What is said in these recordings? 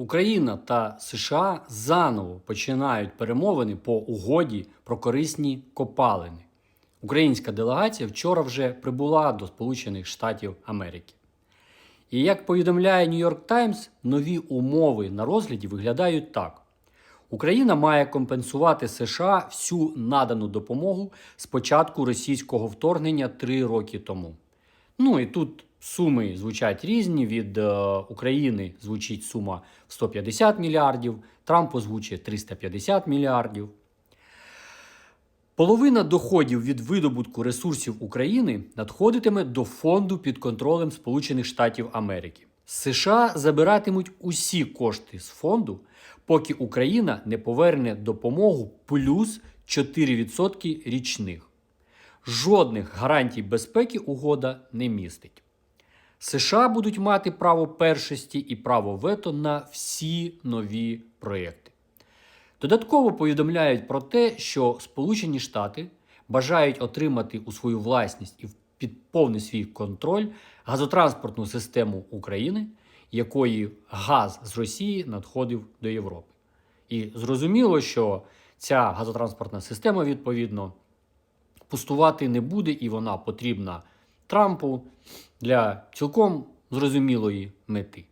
Україна та США заново починають перемовини по угоді про корисні копалини. Українська делегація вчора вже прибула до Сполучених Штатів Америки. І як повідомляє York Times, нові умови на розгляді виглядають так: Україна має компенсувати США всю надану допомогу з початку російського вторгнення три роки тому. Ну і тут суми звучать різні. Від е, України звучить сума в 150 мільярдів, Трамп озвучує 350 мільярдів. Половина доходів від видобутку ресурсів України надходитиме до фонду під контролем Сполучених Штатів Америки. США забиратимуть усі кошти з фонду, поки Україна не поверне допомогу плюс 4% річних. Жодних гарантій безпеки угода не містить. США будуть мати право першості і право вето на всі нові проєкти. Додатково повідомляють про те, що Сполучені Штати бажають отримати у свою власність і під повний свій контроль газотранспортну систему України, якої газ з Росії надходив до Європи. І зрозуміло, що ця газотранспортна система, відповідно, пустувати не буде, і вона потрібна Трампу для цілком зрозумілої мети.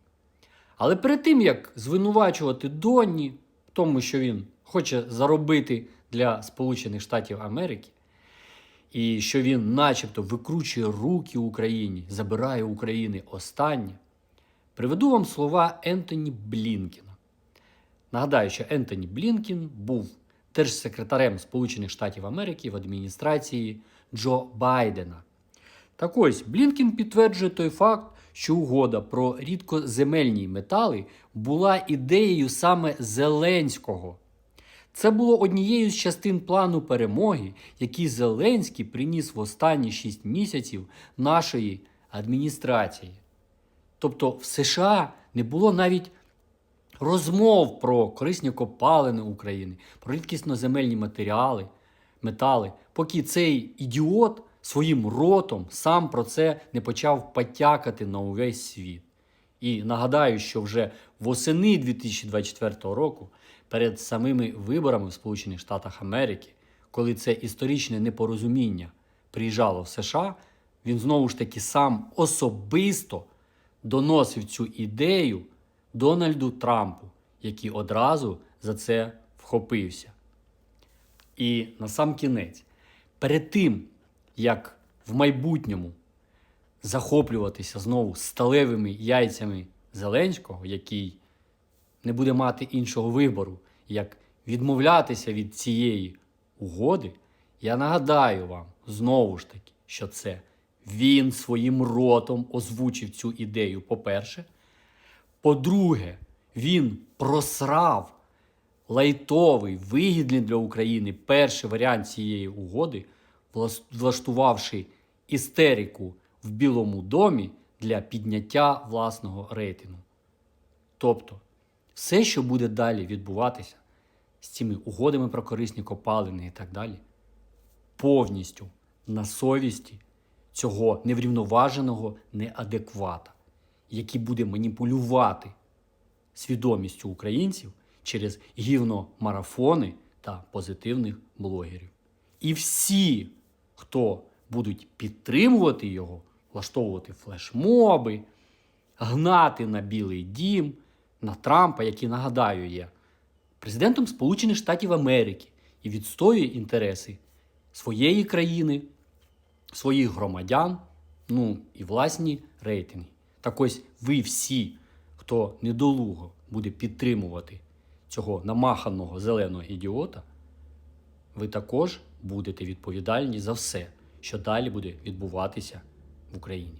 Але перед тим, як звинувачувати Донні в тому, що він хоче заробити для Сполучених Штатів Америки, і що він начебто викручує руки Україні, забирає України останнє, приведу вам слова Ентоні Блінкіна. Нагадаю, що Ентоні Блінкін був держсекретарем Сполучених Штатів Америки в адміністрації Джо Байдена. Так ось Блінкін підтверджує той факт, що угода про рідкоземельні метали була ідеєю саме Зеленського. Це було однією з частин плану перемоги, який Зеленський приніс в останні 6 місяців нашої адміністрації. Тобто в США не було навіть розмов про корисні копалини України, про рідкісноземельні матеріали, метали, поки цей ідіот своїм ротом сам про це не почав потякати на увесь світ. І нагадаю, що вже восени 2024 року, перед самими виборами в Сполучених Штатах Америки, коли це історичне непорозуміння приїжджало в США, він знову ж таки сам особисто доносив цю ідею Дональду Трампу, який одразу за це вхопився. І на сам кінець, перед тим, як в майбутньому захоплюватися знову сталевими яйцями Зеленського, який не буде мати іншого вибору, як відмовлятися від цієї угоди, я нагадаю вам знову ж таки, що це він своїм ротом озвучив цю ідею, по-перше. По-друге, він просрав лайтовий, вигідний для України перший варіант цієї угоди, влаштувавши істерику в Білому домі для підняття власного рейтингу. Тобто, все, що буде далі відбуватися з цими угодами про корисні копалини і так далі, повністю на совісті цього неврівноваженого неадеквата, який буде маніпулювати свідомістю українців через гівномарафони та позитивних блогерів. І всі, хто будуть підтримувати його, влаштовувати флешмоби, гнати на Білий Дім, на Трампа, який, нагадаю, є президентом Сполучених Штатів Америки і відстоює інтереси своєї країни, своїх громадян, ну і власні рейтинги. Так ось ви всі, хто недолуго буде підтримувати цього намаханого зеленого ідіота, ви також будете відповідальні за все, що далі буде відбуватися в Україні.